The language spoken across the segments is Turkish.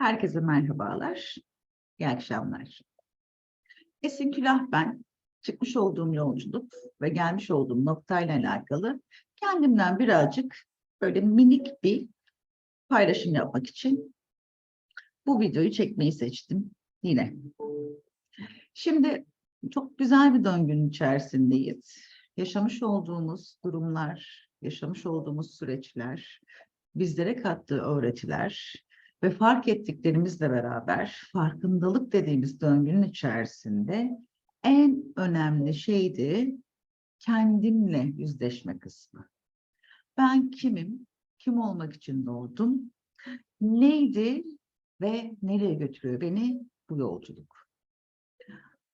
Herkese merhabalar, iyi akşamlar. Esin Külah ben. Çıkmış olduğum yolculuk ve gelmiş olduğum noktayla alakalı kendimden birazcık böyle minik bir paylaşım yapmak için bu videoyu çekmeyi seçtim yine. Şimdi çok güzel bir döngünün içerisindeyiz. Yaşamış olduğumuz durumlar, yaşamış olduğumuz süreçler, bizlere kattığı öğretiler ve fark ettiklerimizle beraber farkındalık dediğimiz döngünün içerisinde en önemli şeydi kendimle yüzleşme kısmı. Ben kimim? Kim olmak için doğdum? Neydi ve nereye götürüyor beni bu yolculuk?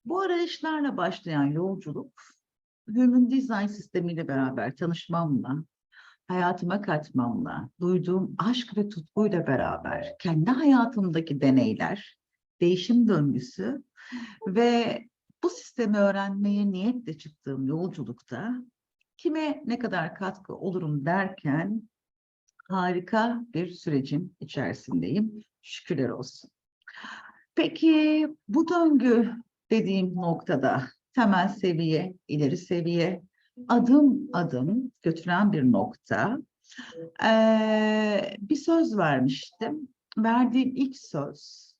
Bu arayışlarla başlayan yolculuk Human Design sistemiyle beraber tanışmamla, hayatıma katmamla, duyduğum aşk ve tutkuyla beraber kendi hayatımdaki deneyler, değişim döngüsü ve bu sistemi öğrenmeye niyetle çıktığım yolculukta kime ne kadar katkı olurum derken harika bir sürecin içerisindeyim. Şükürler olsun. Peki bu döngü dediğim noktada temel seviye, ileri seviye, adım adım götüren bir nokta. Ee, bir söz vermiştim. Verdiğim ilk söz.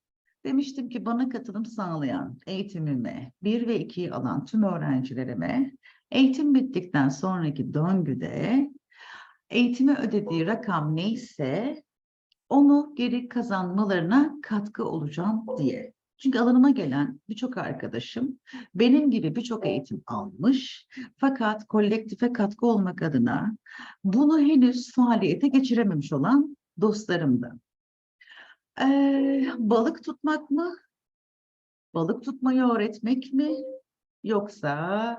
Demiştim ki bana katılım sağlayan eğitimime, bir ve ikiyi alan tüm öğrencilerime eğitim bittikten sonraki döngüde eğitime ödediği rakam neyse onu geri kazanmalarına katkı olacağım diye. Çünkü alanıma gelen birçok arkadaşım benim gibi birçok eğitim almış fakat kolektife katkı olmak adına bunu henüz faaliyete geçirememiş olan dostlarımdı. Ee, balık tutmak mı? Balık tutmayı öğretmek mi? Yoksa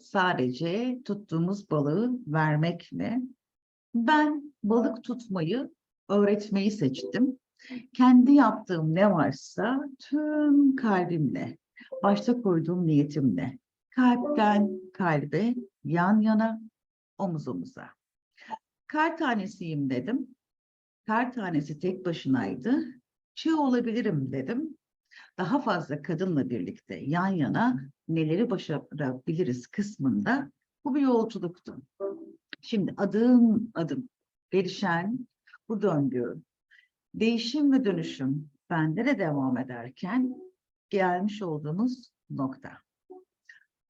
sadece tuttuğumuz balığı vermek mi? Ben balık tutmayı öğretmeyi seçtim kendi yaptığım ne varsa tüm kalbimle, başta koyduğum niyetimle, kalpten kalbe, yan yana, omuz omuza. Kar tanesiyim dedim. Kar tanesi tek başınaydı. Çığ olabilirim dedim. Daha fazla kadınla birlikte yan yana neleri başarabiliriz kısmında bu bir yolculuktu. Şimdi adım adım gelişen bu döngü değişim ve dönüşüm bende de devam ederken gelmiş olduğumuz nokta.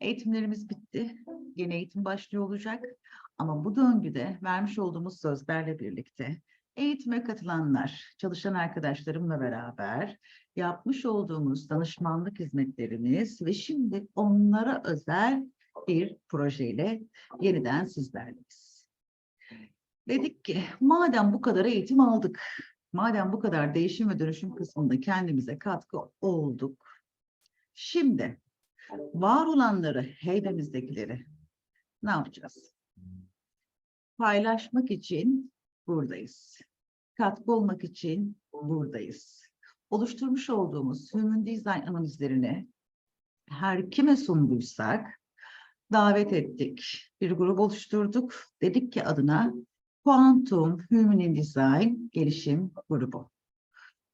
Eğitimlerimiz bitti. Yeni eğitim başlıyor olacak. Ama bu döngüde vermiş olduğumuz sözlerle birlikte eğitime katılanlar, çalışan arkadaşlarımla beraber yapmış olduğumuz danışmanlık hizmetlerimiz ve şimdi onlara özel bir projeyle yeniden sizlerleyiz. Dedik ki madem bu kadar eğitim aldık, Madem bu kadar değişim ve dönüşüm kısmında kendimize katkı olduk. Şimdi var olanları, heybemizdekileri ne yapacağız? Paylaşmak için buradayız. Katkı olmak için buradayız. Oluşturmuş olduğumuz Human Design analizlerini her kime sunduysak davet ettik. Bir grup oluşturduk. Dedik ki adına Quantum Human Design gelişim grubu.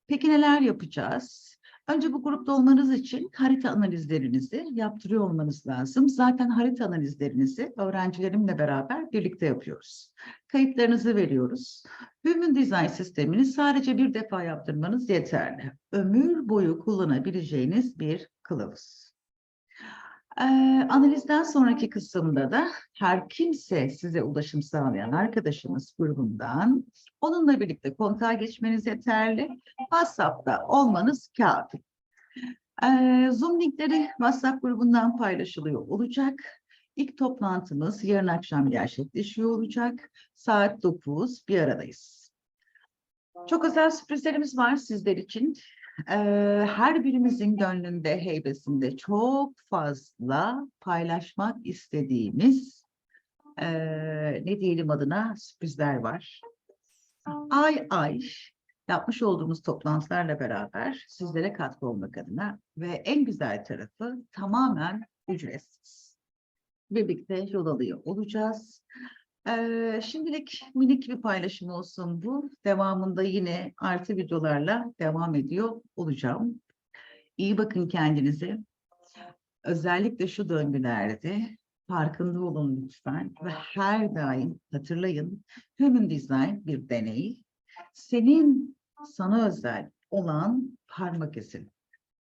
Peki neler yapacağız? Önce bu grupta olmanız için harita analizlerinizi yaptırıyor olmanız lazım. Zaten harita analizlerinizi öğrencilerimle beraber birlikte yapıyoruz. Kayıtlarınızı veriyoruz. Human Design sistemini sadece bir defa yaptırmanız yeterli. Ömür boyu kullanabileceğiniz bir kılavuz. Analizden sonraki kısımda da her kimse size ulaşım sağlayan arkadaşınız grubundan onunla birlikte kontağa geçmeniz yeterli. WhatsApp'ta olmanız kafi. Zoom linkleri WhatsApp grubundan paylaşılıyor olacak. İlk toplantımız yarın akşam gerçekleşiyor olacak. Saat 9 bir aradayız. Çok özel sürprizlerimiz var sizler için her birimizin gönlünde, heybesinde çok fazla paylaşmak istediğimiz ne diyelim adına sürprizler var. Ay ay yapmış olduğumuz toplantılarla beraber sizlere katkı olmak adına ve en güzel tarafı tamamen ücretsiz. Birlikte yol alıyor olacağız. Ee, şimdilik minik bir paylaşım olsun bu. Devamında yine artı videolarla devam ediyor olacağım. İyi bakın kendinize. Özellikle şu döngülerde farkında olun lütfen ve her daim hatırlayın Human Design bir deney. Senin sana özel olan parmak izin,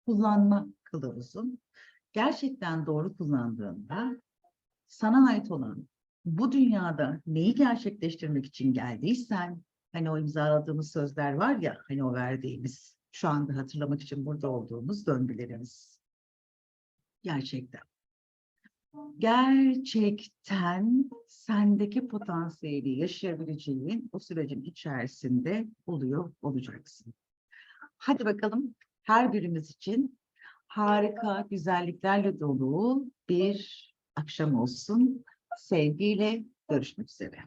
kullanma kılavuzun gerçekten doğru kullandığında sana ait olan bu dünyada neyi gerçekleştirmek için geldiysen hani o imzaladığımız sözler var ya hani o verdiğimiz şu anda hatırlamak için burada olduğumuz döngülerimiz. Gerçekten. Gerçekten sendeki potansiyeli yaşayabileceğin o sürecin içerisinde oluyor olacaksın. Hadi bakalım her birimiz için harika güzelliklerle dolu bir akşam olsun. Sevgiyle görüşmek üzere.